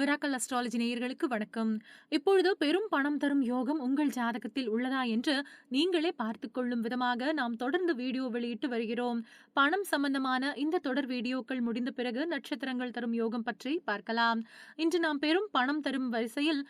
Miracle astrology நேயர்களுக்கு வணக்கம். இப்பொழுது பெரும் பணம் தரும் யோகம் உங்கள் ஜாதகத்தில் உள்ளதா என்று நீங்களே பார்த்து கொள்ளும் விதமாக நாம் தொடர்ந்து வீடியோ வெளியிட்டு வருகிறோம். பணம் சம்பந்தமான இந்த தொடர் வீடியோக்கள் முடிந்த பிறகு நட்சத்திரங்கள் தரும் யோகம் பற்றி பார்க்கலாம். இன்று நாம் பெரும் பணம் தரும் வரிசையில்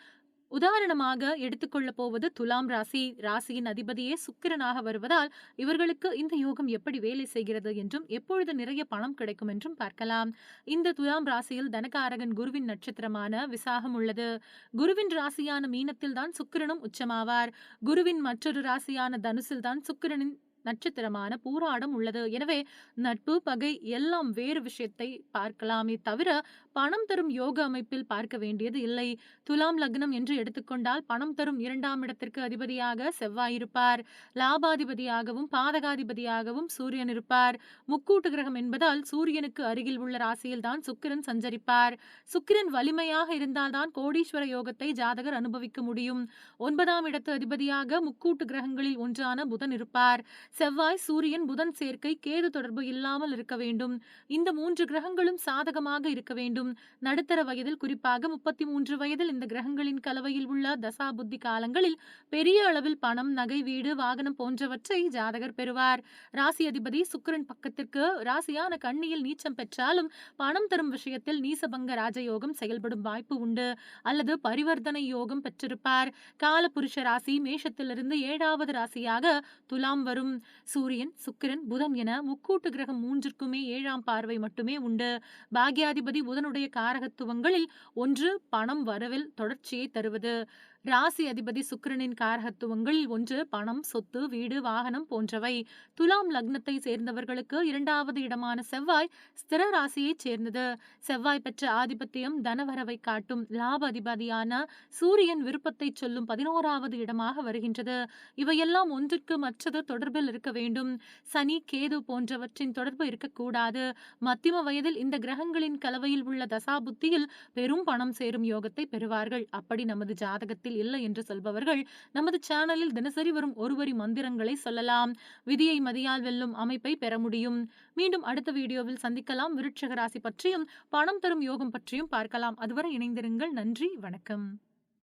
உதாரணமாக எடுத்துக்கொள்ளப் போவது துலாம் ராசி ராசியின் அதிபதியே சுக்கிரனாக வருவதால் இவர்களுக்கு இந்த யோகம் எப்படி வேலை செய்கிறது என்றும் எப்பொழுது நிறைய பணம் கிடைக்கும் என்றும் பார்க்கலாம். இந்த துலாம் ராசியில் தனகாரகன் குருவின் நட்சத்திரமான விசாகம் உள்ளது. குருவின் ராசியான மீனத்தில் தான் சுக்கிரனும் உச்சமாவார். குருவின் மற்றொரு ராசியான தனுசில் தான் சுக்கிரனின் நட்சத்திரமான பூராடம் உள்ளது. எனவே நட்பு பகை எல்லாம் வேறு விஷயத்தை பார்க்கலாமே தவிர பணம் தரும் யோக அமைப்பில் பார்க்க வேண்டியது இல்லை. துலாம் லக்னம் என்று எடுத்துக்கொண்டால் பணம் தரும் இரண்டாம் இடத்திற்கு அதிபதியாக செவ்வாய் இருப்பார். லாபாதிபதியாகவும் பாதகாதிபதியாகவும் சூரியன் இருப்பார். முக்கூட்டு கிரகம் என்பதால் சூரியனுக்கு அருகில் உள்ள ராசியில்தான் சுக்கிரன் சஞ்சரிப்பார். சுக்கிரன் வலிமையாக இருந்தால்தான் கோடீஸ்வர யோகத்தை ஜாதகர் அனுபவிக்க முடியும். ஒன்பதாம் இடத்து அதிபதியாக முக்கூட்டு கிரகங்களில் ஒன்றான புதன் இருப்பார். செவ்வாய் சூரியன் புதன் சேர்க்கை கேது தொடர்பு இல்லாமல் இருக்க வேண்டும். இந்த மூன்று கிரகங்களும் சாதகமாக இருக்க வேண்டும். நடுத்தர வயதில் குறிப்பாக முப்பத்தி மூன்று வயதில் இந்த கிரகங்களின் கலவையில் உள்ள தசா புத்தி காலங்களில் பெரிய அளவில் பணம் நகை வீடு வாகனம் போன்றவற்றை ஜாதகர் பெறுவார். ராசி அதிபதி சுக்கரன் பக்கத்திற்கு ராசியான கண்ணியில் நீச்சம் பெற்றாலும் பணம் தரும் விஷயத்தில் நீசபங்க ராஜயோகம் செயல்படும் வாய்ப்பு உண்டு. அல்லது பரிவர்த்தனை யோகம் பெற்றிருப்பார். காலபுருஷ ராசி மேஷத்திலிருந்து ஏழாவது ராசியாக துலாம் வரும். சூரியன் சுக்கிரன் புதன் என முக்கூட்டு கிரகம் மூன்றிற்குமே ஏழாம் பார்வை மட்டுமே உண்டு. பாக்யாதிபதி புதனுடைய காரகத்துவங்களில் ஒன்று பணம் வரவில் தொடர்ச்சியை தருவது. ராசி அதிபதி சுக்கிரனின் காரகத்துவங்கள் ஒன்று பணம் சொத்து வீடு வாகனம் போன்றவை. துலாம் லக்னத்தை சேர்ந்தவர்களுக்கு இரண்டாவது இடமான செவ்வாய் ஸ்திர ராசியைச் சேர்ந்தது. செவ்வாய் பெற்ற ஆதிபத்தியம் தனவரவை காட்டும் லாப அதிபதியான சூரியன் விருப்பத்தை சொல்லும் பதினோராவது இடமாக வருகின்றது. இவையெல்லாம் ஒன்றுக்கு மற்றது தொடர்பில் இருக்க வேண்டும். சனி கேது போன்றவற்றின் தொடர்பு இருக்கக்கூடாது. மத்தியம வயதில் இந்த கிரகங்களின் கலவையில் உள்ள தசாபுத்தியில் பெரும் பணம் சேரும் யோகத்தை பெறுவார்கள். அப்படி நமது ஜாதகத்தில் இல்லை என்று சொல்பவர்கள் நமது சேனலில் தினசரி வரும் ஒருவரி மந்திரங்களை சொல்லலாம். விதியை மதியால் வெல்லும் அமைப்பை பெற முடியும். மீண்டும் அடுத்த வீடியோவில் சந்திக்கலாம். விருட்சக ராசி பற்றியும் பணம் தரும் யோகம் பற்றியும் பார்க்கலாம். அதுவரை இணைந்திருங்கள். நன்றி. வணக்கம்.